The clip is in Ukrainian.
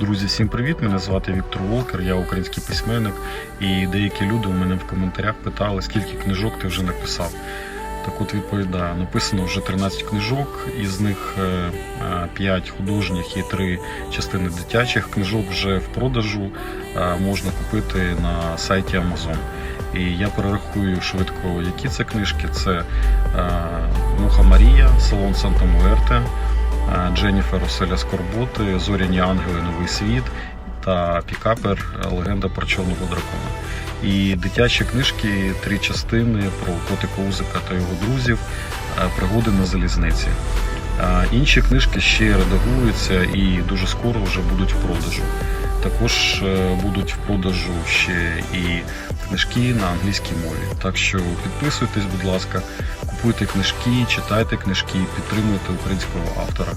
Друзі, всім привіт! Мене звати Віктор Волкер, я український письменник. І деякі люди у мене в коментарях питали, скільки книжок ти вже написав. Так от відповідаю, написано вже 13 книжок, із них 5 художніх і 3 частини дитячих. Книжок вже в продажу е, можна купити на сайті Amazon. І я перерахую швидко, які це книжки. Це е, Муха Марія, Салон Санта Муерте, е, Дженніфер Оселя Скорботи, Зоряні Ангели Новий світ та Пікапер Легенда про чорного дракона. І дитячі книжки, три частини про котика Узика та його друзів, пригоди на залізниці. Інші книжки ще редагуються і дуже скоро вже будуть в продажу. Також е, будуть в продажу ще і книжки на англійській мові. Так що підписуйтесь, будь ласка, купуйте книжки, читайте книжки, підтримуйте українського автора.